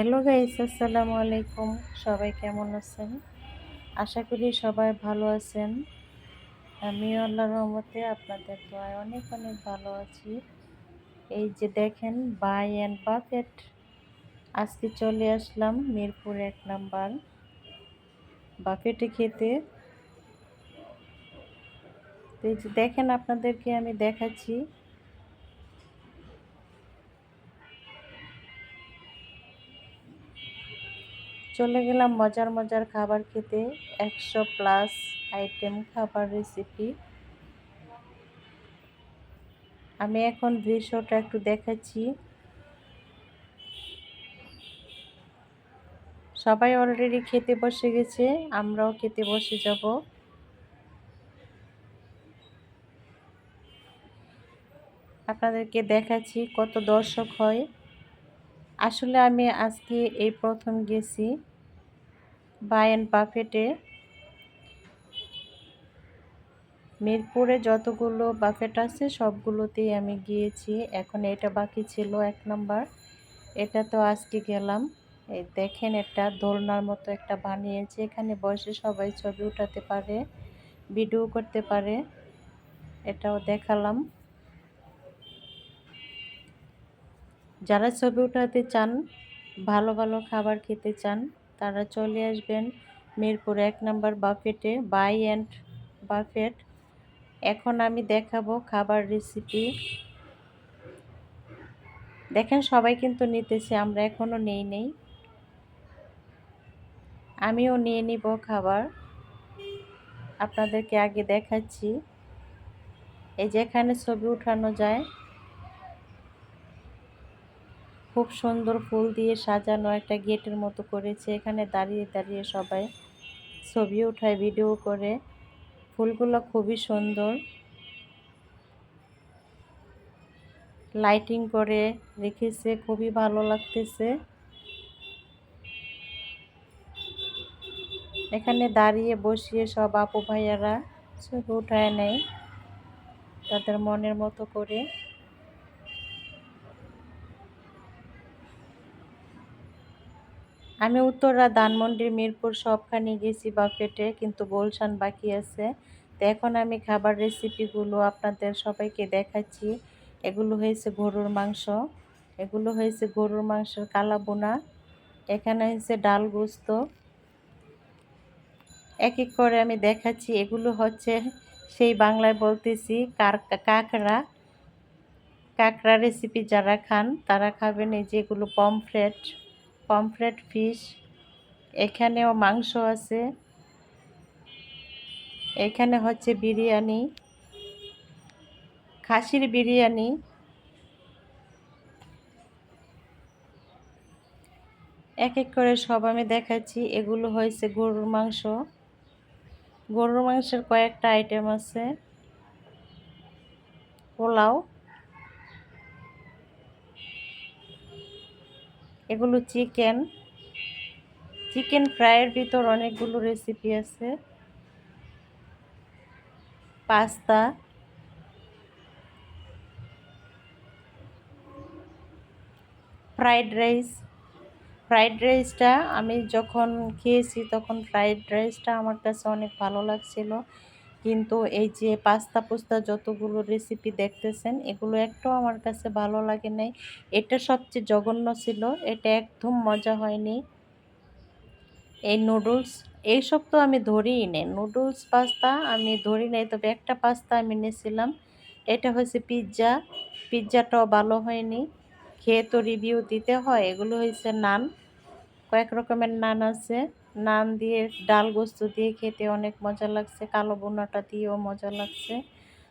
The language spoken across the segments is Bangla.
হ্যালো গাইস, আসসালামু আলাইকুম। সবাই কেমন আছেন? আশা করি সবাই ভালো আছেন। আমি আল্লাহর রহমতে আপনাদের দোয়ায় অনেক অনেক ভালো আছি। এই যে দেখেন বাই অ্যান্ড বাকেট আজকে চলে আসলাম মিরপুর এক নাম্বার বাকেটে খেতে। তো এই যে দেখেন, আপনাদেরকে আমি দেখাচ্ছি। চলে গেলাম মজার মজার খাবার খেতে। একশো প্লাস আইটেম খাবার রেসিপি আমি এখন দৃশ্যটা একটু দেখাচ্ছি। সবাই অলরেডি খেতে বসে গেছে, আমরাও খেতে বসে যাব। আপনাদেরকে দেখাচ্ছি কত দর্শক হয়। আসলে আমি আজকে এই প্রথম গেছি। বায়েন বাফেটে। মিরপুরে যতগুলো বাফেট আছে, সবগুলোতেই আমি গিয়েছি। এখন এটা বাকি ছিল এক নাম্বার। এটা তো আজকে গেলাম। এই দেখেন এটা দোলনার মতো একটা বানিয়েছে। এখানে বসে সবাই ছবি উঠাতে পারে, ভিডিও করতে পারে। এটাও দেখালাম। যারা ছবি উঠাতে চান, ভালো ভালো খাবার খেতে চান তারা চলে আসবেন মিরপুর এক নম্বর বাফেটে বাই অ্যান্ড বাফেট এখন আমি দেখাবো খাবার রেসিপি দেখেন সবাই কিন্তু নিতেছে, আমরা এখনও নেই নেই। আমিও নিয়ে নিব খাবার। আপনাদেরকে আগে দেখাচ্ছি। এই যেখানে ছবি উঠানো যায়। খুব সুন্দর ফুল দিয়ে সাজানো একটা গেটের মতো করেছে। এখানে দাঁড়িয়ে দাঁড়িয়ে সবাই ছবি উঠায় ভিডিও করে। ফুলগুলো খুবই সুন্দর। লাইটিং করে রেখেছে, খুবই ভালো লাগতেছে। এখানে দাঁড়িয়ে বসিয়ে সব আপু ভাইয়ারা ছবি উঠায় নেয় তাদের মনের মতো করে। আমি উত্তরা ধানমন্ডির মিরপুর সবখানে গেছি বাফেটে, কিন্তু গোলশান বাকি আছে। তো এখন আমি খাবার রেসিপিগুলো আপনাদের সবাইকে দেখাচ্ছি। এগুলো হয়েছে গরুর মাংস। এগুলো হয়েছে গরুর মাংসের কালাবোনা। এখানে হয়েছে ডাল গুস্ত। এক এক করে আমি দেখাচ্ছি। এগুলো হচ্ছে সেই বাংলায় বলতেছি কার, কাঁকড়া। কাঁকড়া রেসিপি যারা খান, তারা খাবেন এই যেগুলো পমফ্রেট। পমফ্রেট ফিশ, এখানেও মাংস আছে। এখানে হচ্ছে বিরিয়ানি, খাসির বিরিয়ানি এক এক করে সব আমি দেখাচ্ছি। এগুলো হয়েছে গরুর মাংস। গরুর মাংসের কয়েকটা আইটেম আছে। পোলাও। এগুলো চিকেন। চিকেন ফ্রাইয়ের ভিতর অনেকগুলো রেসিপি আছে। পাস্তা। Fried rice. ফ্রাইড রাইসটা আমি যখন খেয়েছি তখন ফ্রাইড রাইসটা আমার কাছে অনেক ভালো লাগছিল। কিন্তু এই যে পাস্তা পোস্তা যতগুলো রেসিপি দেখতেছেন, এগুলো একটাও আমার কাছে ভালো লাগে নাই। এটা সবচেয়ে জঘন্য ছিল, এটা একদম মজা হয়নি। এই নুডলস এইসব তো আমি ধরিই নেই। নুডলস পাস্তা আমি ধরি নাই, তবে একটা পাস্তা আমি নিয়েছিলাম। এটা হচ্ছে পিৎজা পিৎজাটাও ভালো হয়নি। খেয়ে তো রিভিউ দিতে হয়, এগুলো হয়েছে নান। কয়েক রকমের নান আছে। নান দিয়ে, ডাল গোস্ত দিয়ে খেতে অনেক মজা লাগছে, কালো বোনাটা দিয়েও মজা লাগছে।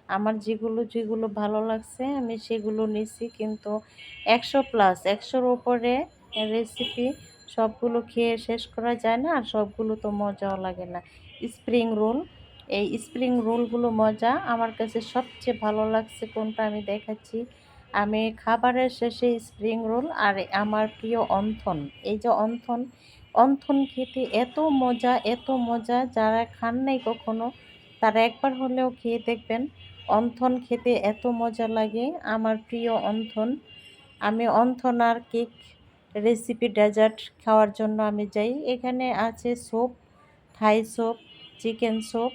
আমার যেগুলো যেগুলো ভালো লাগছে, আমি সেগুলো নিছি, কিন্তু একশো প্লাস একশোর ওপরে রেসিপি সবগুলো খেয়ে শেষ করা যায় না, আর সবগুলো তো মজাও লাগে না। স্প্রিং রোল এই স্প্রিং রোলগুলো মজা, আমার কাছে সবচেয়ে ভালো লাগছে কোনটা আমি দেখাচ্ছি। আমি খাবারের শেষে স্প্রিং রোল আর আমার প্রিয় অন্থন, এই যে অন্থন অন্থন খেতে এত মজা এত মজা। যারা খান নাই কখনো, তারা একবার হলেও খেয়ে দেখবেন, অন্থন খেতে এত মজা লাগে। আমার প্রিয় অন্থন, আমি অন্থন আর কেক রেসিপি ডেজার্ট খাওয়ার জন্য আমি যাই। এখানে আছে soup Thai soup chicken soup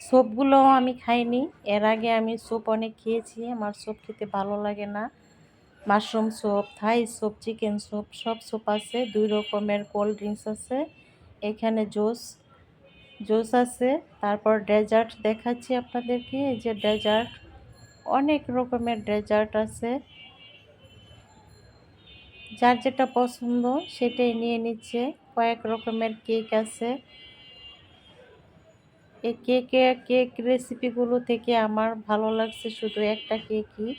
স্যুপগুলো আমি খাইনি। এর আগে আমি স্যুপ অনেক খেয়েছি। আমার স্যুপ খেতে ভালো লাগে না। Mushroom soup Thai soup chicken soup সব স্যুপ আছে। দুই রকমের কোল্ড ড্রিঙ্কস আছে। এখানে জুস জুস আছে। তারপর ডেজার্ট দেখাচ্ছি আপনাদেরকে। এই যে ডেজার্ট অনেক রকমের ডেজার্ট আছে। যার যেটা পছন্দ, সেটাই নিয়ে নিচ্ছে। কয়েক রকমের কেক আছে। এই কেকে কেক রেসিপিগুলো থেকে আমার ভালো লাগছে শুধু একটা কেকই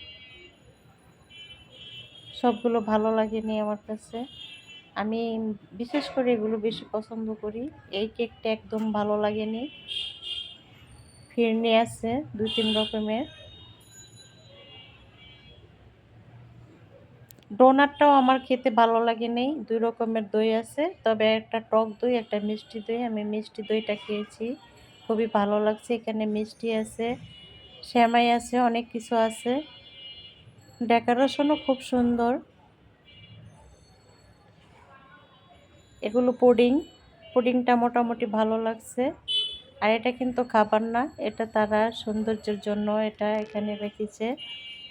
সবগুলো ভালো লাগেনি আমার কাছে। আমি বিশেষ করে এগুলো বেশি পছন্দ করি। এই কেকটা একদম ভালো লাগেনি ফিরনি আছে দু তিন রকমের। ডোনাটটাও আমার খেতে ভালো লাগে নেই দুই রকমের দই আছে। তবে একটা টক দই, একটা মিষ্টি দই। আমি মিষ্টি দইটা খেয়েছি। খুবই ভালো লাগছে। এখানে মিষ্টি আছে, শ্যামাই আছে, অনেক কিছু আছে। ডেকোরেশনও খুব সুন্দর। এগুলো পুডিং। পুডিংটা মোটামুটি ভালো লাগছে। আর এটা কিন্তু খাবার না, এটা তারা সৌন্দর্যের জন্য এটা এখানে রেখেছে।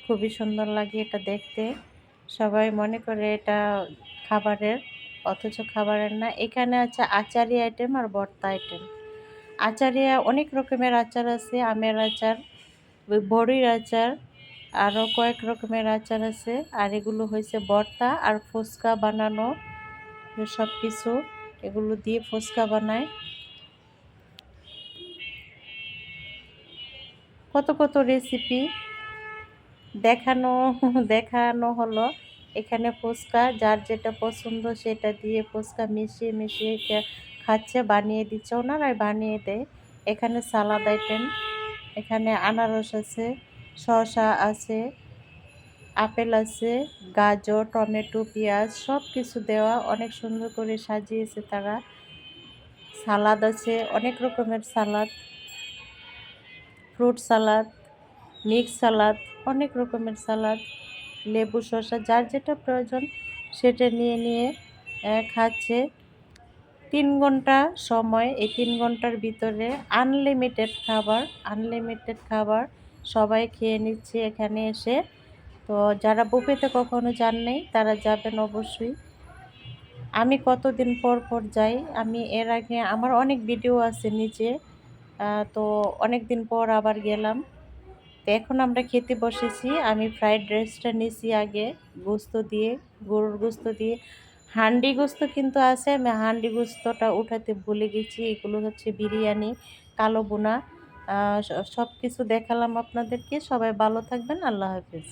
খুবই সুন্দর লাগে এটা দেখতে। সবাই মনে করে এটা খাবারের, অথচ খাবারের না। এখানে আছে আচারি আইটেম আর ভর্তা আইটেম আচারিয়া অনেক রকমের আচার আছে, আমের আচার, বড়ির আচার আরও কয়েক রকমের আচার আছে। আর এগুলো হয়েছে ভর্তা আর ফুচকা বানানো। সব কিছু এগুলো দিয়ে ফুচকা বানায়। কত কত রেসিপি দেখানো দেখানো হলো। এখানে ফুচকা, যার যেটা পছন্দ সেটা দিয়ে ফুচকা মিশিয়ে মিশিয়ে খাচ্ছে, বানিয়ে দিচ্ছে। ওনারাই বানিয়ে দেয়। এখানে সালাদ আইটেম এখানে আনারস আছে। শসা আছে, আপেল আছে, গাজর, টমেটো, পেঁয়াজ সব কিছু দেওয়া অনেক সুন্দর করে সাজিয়েছে তারা। সালাদ আছে, অনেক রকমের সালাদ। ফ্রুট সালাদ, মিক্স সালাদ, অনেক রকমের সালাদ, লেবু শসা, যার যেটা প্রয়োজন সেটা নিয়ে নিয়ে খাচ্ছে। তিন ঘণ্টা সময় এই তিন ঘণ্টার ভিতরে আনলিমিটেড খাবার আনলিমিটেড খাবার সবাই খেয়ে নিচ্ছে এখানে এসে। তো যারা বুফেতে কখনো যান নেই, তারা যাবেন অবশ্যই। আমি কতদিন পর পর যাই, আমি এর আগে, আমার অনেক ভিডিও আছে নিচে। তো অনেক দিন পর আবার গেলাম। তো এখন আমরা খেতে বসেছি, আমি ফ্রাইড রাইসটা নিয়েছি আগে, গোস্ত দিয়ে, গরুর গোস্ত দিয়ে। হান্ডি গোস্ত কিন্তু আছে, আমি হান্ডি গোস্তটা উঠাতে ভুলে গেছি, এগুলো হচ্ছে বিরিয়ানি, কালো বোনা সব কিছু দেখালাম আপনাদেরকে। সবাই ভালো থাকবেন। আল্লাহ হাফিজ।